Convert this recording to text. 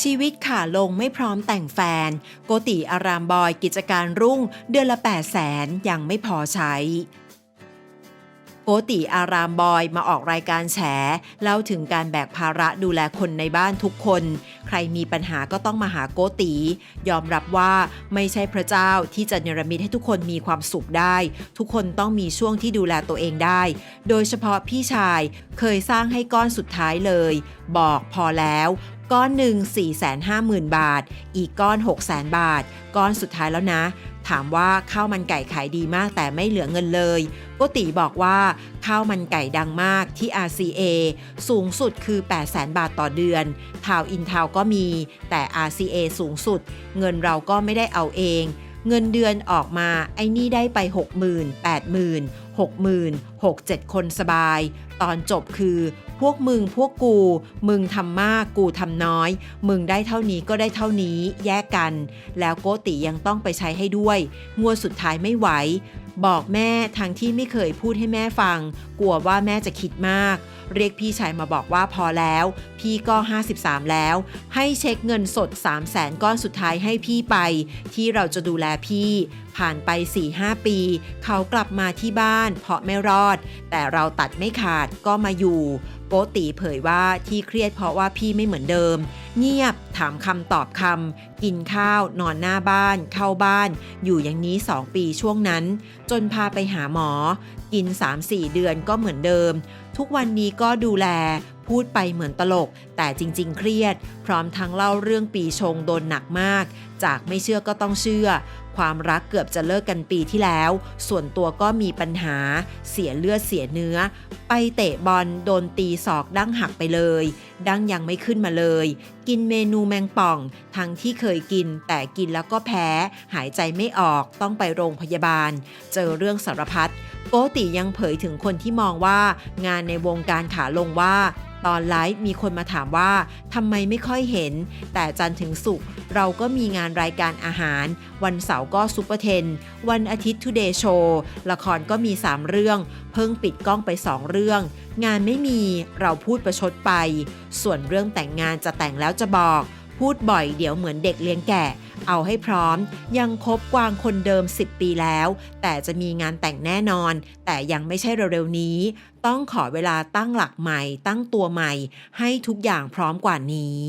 ชีวิตขาลงไม่พร้อมแต่งแฟน โกติอารามบอยกิจการรุ่งเดือนละ 8 0 0แสนยังไม่พอใช้ กติอารามบอยมาออกรายการแฉเล่าถึงการแบกภาระดูแลคนในบ้านทุกคน ใครมีปัญหาก็ต้องมาหาโกติ ยอมรับว่าไม่ใช่พระเจ้าที่จะเนรมิตให้ทุกคนมีความสุขได้ ทุกคนต้องมีช่วงที่ดูแลตัวเองได้ โดยเฉพาะพี่ชายเคยสร้างให้ก้อนสุดท้ายเลย บอกพอแล้วก้อนหนึ่ง450,000 บาท อีกก้อน 600,000 บาท ก้อนสุดท้ายแล้วนะ ถามว่าข้าวมันไก่ขายดีมากแต่ไม่เหลือเงินเลยโกติบอกว่าข้าวมันไก่ดังมากที่ RCA สูงสุดคือ 800,000บาทต่อเดือน ทาวอินทาวก็มี แต่ RCA สูงสุด เงินเราก็ไม่ได้เอาเอง เงินเดือนออกมาไอ้นี่ได้ไป 60,000 80,000 60,000 6-7 คนสบาย ตอนจบคือ พวกมึงพวกกู มึงทำมากกูทำน้อย มึงได้เท่านี้ก็ได้เท่านี้แยกกัน แล้วโกติยังต้องไปใช้ให้ด้วย งวดสุดท้ายไม่ไหว บอกแม่ทางที่ไม่เคยพูดให้แม่ฟัง กลัวว่าแม่จะคิดมาก เรียกพี่ชายมาบอกว่าพอแล้ว พี่ก็ 53 แล้ว ให้เช็คเงินสด 3 0 0แสนก้อนสุดท้ายให้พี่ไป ที่เราจะดูแลพี่ ผ่านไป 4-5 ปี เขากลับมาที่บ้าน เพราะไม่รอด แต่เราตัดไม่ขาดก็มาอยู่โกติเผยว่าที่เครียดเพราะว่าพี่ไม่เหมือนเดิม เงียบถามคำตอบคำกินข้าวนอนหน้าบ้าน เข้าบ้าน อยู่อย่างนี้ 2 ปีช่วงนั้น จนพาไปหาหมอ กิน 3-4 เดือนก็เหมือนเดิม ทุกวันนี้ก็ดูแล พูดไปเหมือนตลก แต่จริง ๆ เครียด พร้อมทั้งเล่าเรื่องปีชงโดนหนักมาก จากไม่เชื่อก็ต้องเชื่อ ความรักเกือบจะเลิกกันปีที่แล้ว ส่วนตัวก็มีปัญหา เสียเลือดเสียเนื้อ ไปเตะบอลโดนตีศอกดั้งหักไปเลย ดั้งยังไม่ขึ้นมาเลย กินเมนูแมงป่อง ทั้งที่เคยกิน แต่กินแล้วก็แพ้ หายใจไม่ออกต้องไปโรงพยาบาล เจอเรื่องสารพัดโกติยังเผยถึงคนที่มองว่างานในวงการขาลงว่า ตอนไลฟ์มีคนมาถามว่าทำไมไม่ค่อยเห็น แต่จันถึงศุกเราก็มีงานรายการอาหาร วันเสาร์ก็ซุปเปอร์เทน วันอาทิตย์ทูเดย์โชว์ละครก็มี 3 เรื่อง เพิ่งปิดกล้องไป 2 เรื่อง งานไม่มีเราพูดประชดไป ส่วนเรื่องแต่งงานจะแต่งแล้วจะบอก พูดบ่อยเดี๋ยวเหมือนเด็กเลี้ยงแกะ เอาให้พร้อม ยังคบกวางคนเดิม 10 ปีแล้ว แต่จะมีงานแต่งแน่นอน แต่ยังไม่ใช่เร็วๆนี้ ต้องขอเวลาตั้งหลักใหม่ ตั้งตัวใหม่ ให้ทุกอย่างพร้อมกว่านี้